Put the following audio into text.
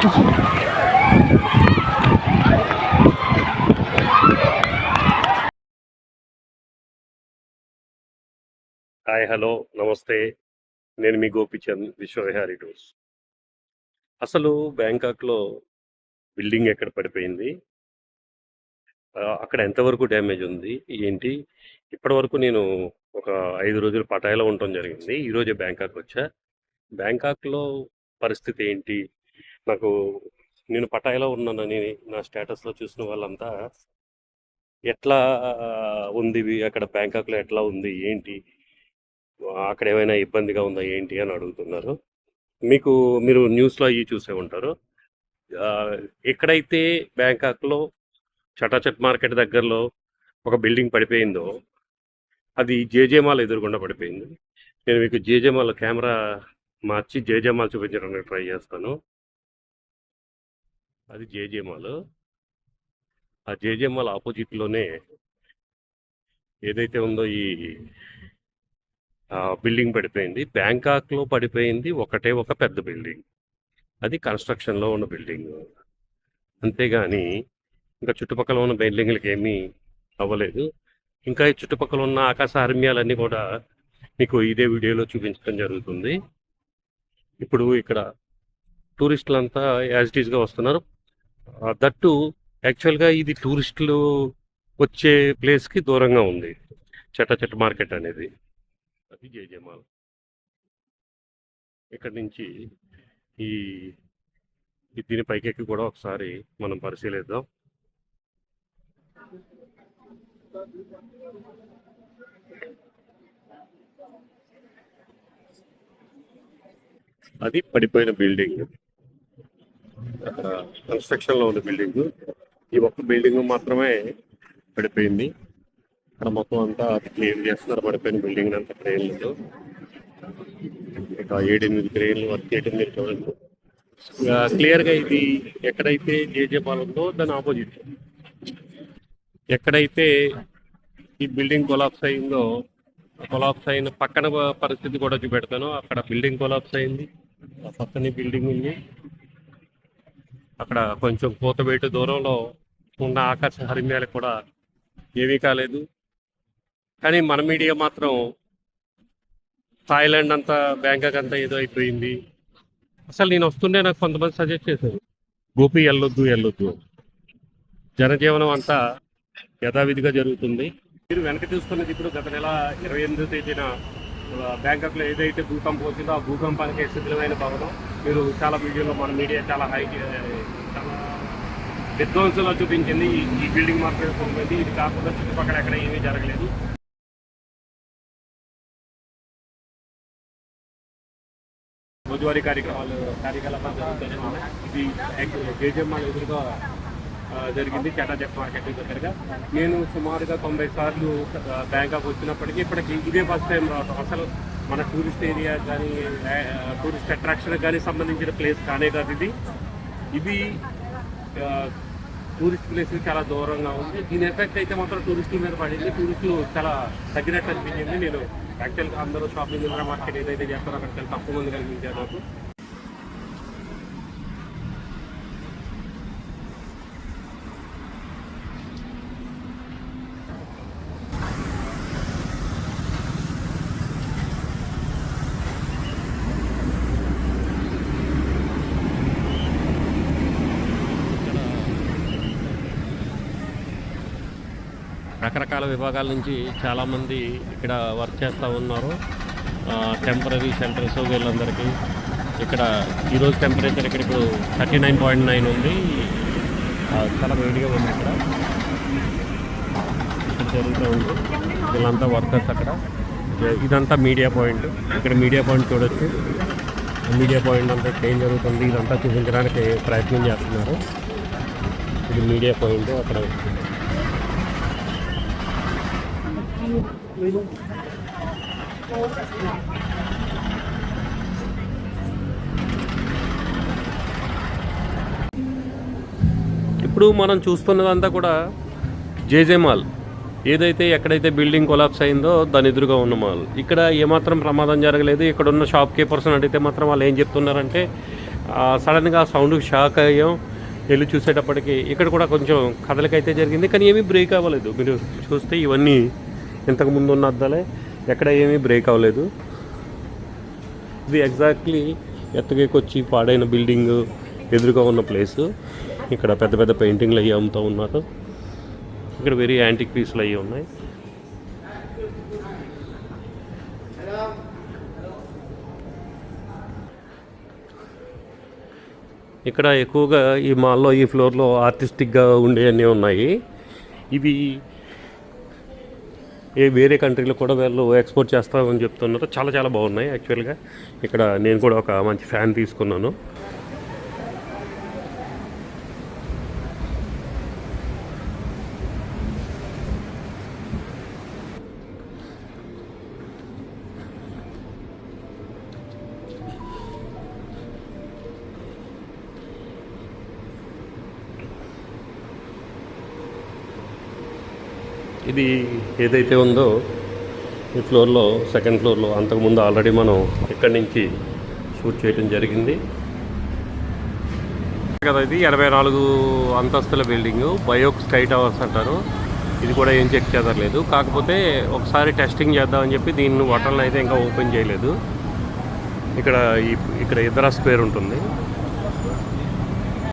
Hi hello నమస్తే. నేను మీ Gopichand విశ్వవిహారీ tours. అసలు బ్యాంకాక్లో బిల్డింగ్ ఎక్కడ పడిపోయింది? అక్కడ ఎంతవరకు డ్యామేజ్ ఉంది? ఏంటి? ఇప్పటి వరకు నేను ఒక ఐదు రోజులు పటాయిలో ఉండటం జరిగింది. ఈరోజే బ్యాంకాక్ వచ్చా. బ్యాంకాక్లో పరిస్థితి ఏంటి? నాకు నేను పటాయిలో ఉన్నానని నా స్టేటస్లో చూసిన వాళ్ళంతా ఎట్లా ఉంది అక్కడ బ్యాంకాక్లో ఎట్లా ఉంది ఏంటి? అక్కడ ఏమైనా ఇబ్బందిగా ఉందా ఏంటి? అని అడుగుతున్నారు. మీకు మీరు న్యూస్లో అవి చూసే ఉంటారు. ఎక్కడైతే బ్యాంకాక్లో చటాచట్ మార్కెట్ దగ్గరలో ఒక బిల్డింగ్ పడిపోయిందో అది జేజే మాల్ పడిపోయింది. నేను మీకు జేజేమాల కెమెరా మార్చి జేజేమాల్ చూపించడానికి ట్రై చేస్తాను. అది జేజే మాల్ ఆ జేజే మాల్ ఆపోజిట్లోనే ఏదైతే ఉందో ఈ బిల్డింగ్ పడిపోయింది. బ్యాంకాక్లో పడిపోయింది ఒకటే ఒక పెద్ద బిల్డింగ్. అది కన్స్ట్రక్షన్లో ఉన్న బిల్డింగ్. అంతేగాని ఇంకా చుట్టుపక్కల ఉన్న బిల్డింగ్లకి ఏమీ అవ్వలేదు. ఇంకా ఈ చుట్టుపక్కల ఉన్న ఆకాశ హర్మ్యాలన్నీ కూడా మీకు ఇదే వీడియోలో చూపించడం జరుగుతుంది. ఇప్పుడు ఇక్కడ టూరిస్టులంతా యాజ్ ఇట్ ఈస్గా వస్తున్నారు. దట్టు యాక్చువల్గా ఇది టూరిస్టులు వచ్చే ప్లేస్కి దూరంగా ఉంది. చెట్ట చెట్ట మార్కెట్ అనేది. అది జేజేమాల్ ఇక్కడ నుంచి ఈ ఈ దీని పైకెక్కి కూడా ఒకసారి మనం పరిశీలిద్దాం. అది పడిపోయిన బిల్డింగ్. అక్కడ కన్స్ట్రక్షన్లో ఉంది బిల్డింగ్. ఈ ఒక్క బిల్డింగ్ మాత్రమే పడిపోయింది. ఇక్కడ మొత్తం అంతా క్లీన్ చేస్తున్నారు. పడిపోయిన బిల్డింగ్ అంతా క్రెయిన్లతో ఇక ఏడెనిమిది క్రెయిన్లు వర్క్ ఏడెనిమిది మీరు క్లియర్గా ఇది ఎక్కడైతే జేజే పాల్ ఉందో దాని ఆపోజిట్. ఎక్కడైతే ఈ బిల్డింగ్ కొలాప్స్ అయిందో కొలాప్స్ అయిన పక్కన పరిస్థితి కూడా చూపెడతాను. అక్కడ బిల్డింగ్ కొలాప్స్ అయింది. ఆ పక్కనే బిల్డింగ్ ఉంది. అక్కడ కొంచెం కూతబేటు దూరంలో ఉన్న ఆకాశ హరిమ్యాలు కూడా ఏమీ కాలేదు. కానీ మన మీడియా మాత్రం థాయిలాండ్ అంతా బ్యాంకాక్ అంతా ఏదో అయిపోయింది. అసలు నేను వస్తుండే నాకు కొంతమంది సజెస్ట్ చేశారు. గోపి వెళ్ళొద్దు వెళ్ళొద్దు జనజీవనం అంతా యథావిధిగా జరుగుతుంది. మీరు వెనక చూస్తున్నది ఇప్పుడు గత నెల ఇరవై ఎనిమిదో తేదీన బ్యాంకాక్లో ఏదైతే భూకంపం వచ్చిందో ఆ భూకంపానికి శిథిలమైన భవనం మీరు చాలా వీడియోలో మన మీడియా చాలా హై చాలా విధ్వంసంలో చూపించింది. ఈ- బిల్డింగ్ మాత్రమే పొందింది ఇది కాకుండా చుట్టుపక్కల ఎక్కడ ఏమీ జరగలేదు. రోజువారీ కార్యక్రమాలు కార్యకలాపాలు జరుగుతూనే ఉన్నాయి. ఇది జేజమ్మ ఎదురుగా జరిగింది చాటాచెక్ మార్కెట్ దగ్గరగా నేను సుమారుగా తొంభై సార్లు బ్యాంకాక్ వచ్చినప్పటికీ ఇప్పటికి ఇదే ఫస్ట్ టైం రావటం. అసలు మన టూరిస్ట్ ఏరియా కానీ టూరిస్ట్ అట్రాక్షన్ కానీ సంబంధించిన ప్లేస్ కానే కాదు ఇది. ఇది టూరిస్ట్ ప్లేస్ చాలా దూరంగా ఉంది. దీని ఎఫెక్ట్ అయితే మాత్రం టూరిస్టుల మీద పడింది. టూరిస్టులు చాలా తగ్గినట్టు అనిపించింది. నేను యాక్చువల్గా అందరూ షాపింగ్ మార్కెట్ ఏదైతే చేస్తారో అక్కడ తక్కువ మంది కనిపించారు నాకు. రకరకాల విభాగాల నుంచి చాలామంది ఇక్కడ వర్క్ చేస్తూ ఉన్నారు. టెంపరీ సెంటర్స్ వీళ్ళందరికీ. ఇక్కడ ఈరోజు టెంపరేచర్ ఇక్కడ ఇప్పుడు థర్టీ నైన్ పాయింట్ నైన్ ఉంది చాలా వేడిగా ఉంది ఇక్కడ. ఇక్కడ జరుగుతూ ఉంది. వీళ్ళంతా వర్కర్స్ అక్కడ. ఇదంతా మీడియా పాయింట్ ఇక్కడ మీడియా పాయింట్ చూడొచ్చు. మీడియా పాయింట్ అంతా ఇక్కడ ఏం జరుగుతుంది? ఇదంతా చూపించడానికి ప్రయత్నం చేస్తున్నారు. ఇది మీడియా పాయింట్ అక్కడ. ఇప్పుడు మనం చూస్తున్నదంతా కూడా జేజే మాల్ ఏదైతే ఎక్కడైతే బిల్డింగ్ కొలాప్స్ అయిందో దాని ఎదురుగా ఉన్న మాల్. ఇక్కడ ఏమాత్రం ప్రమాదం జరగలేదు. ఇక్కడ ఉన్న షాప్ కీపర్స్ని అడిగితే మాత్రం వాళ్ళు ఏం చెప్తున్నారంటే సడన్గా సౌండ్ షాక్ అయ్యాం. వెళ్ళి చూసేటప్పటికి ఇక్కడ కూడా కొంచెం కదలికైతే జరిగింది కానీ ఏమీ బ్రేక్ అవ్వలేదు. మీరు చూస్తే ఇవన్నీ ఇంతకు ముందు ఉన్న అద్దాలే ఎక్కడ ఏమీ బ్రేక్ అవ్వలేదు. ఇది ఎగ్జాక్ట్లీ ఎత్తగేకొచ్చి పాడైన బిల్డింగ్ ఎదురుగా ఉన్న ప్లేస్ ఇక్కడ పెద్ద పెద్ద పెయింటింగ్లు అయ్యి అమ్ముతూ ఉన్నారు. ఇక్కడ వెరీ యాంటిక్ పీసులు అయ్యి ఉన్నాయి. ఇక్కడ ఎక్కువగా ఈ మాల్లో ఈ ఫ్లోర్లో ఆర్టిస్టిక్గా ఉండేవన్నీ ఉన్నాయి. ఇవి ఏ వేరే కంట్రీలో కూడా వీళ్ళు ఎక్స్పోర్ట్ చేస్తామని చెప్తున్నారు. చాలా చాలా బాగున్నాయి యాక్చువల్గా. ఇక్కడ నేను కూడా ఒక మంచి ఫ్యాన్ తీసుకున్నాను. ఇది ఏదైతే ఉందో ఈ ఫ్లోర్లో సెకండ్ ఫ్లోర్లో అంతకుముందు ఆల్రెడీ మనం ఇక్కడి నుంచి షూట్ చేయడం జరిగింది. కదా ఇది? ఎనభై నాలుగు అంతస్తుల బిల్డింగ్ బయోక్ స్కై టవర్స్ అంటారు. ఇది కూడా ఏం చెక్ చేదరలేదు కాకపోతే ఒకసారి టెస్టింగ్ చేద్దామని చెప్పి దీన్ని హోటల్ని అయితే ఇంకా ఓపెన్ చేయలేదు. ఇక్కడ ఇక్కడ ఇద్దరా స్క్వేర్ ఉంటుంది.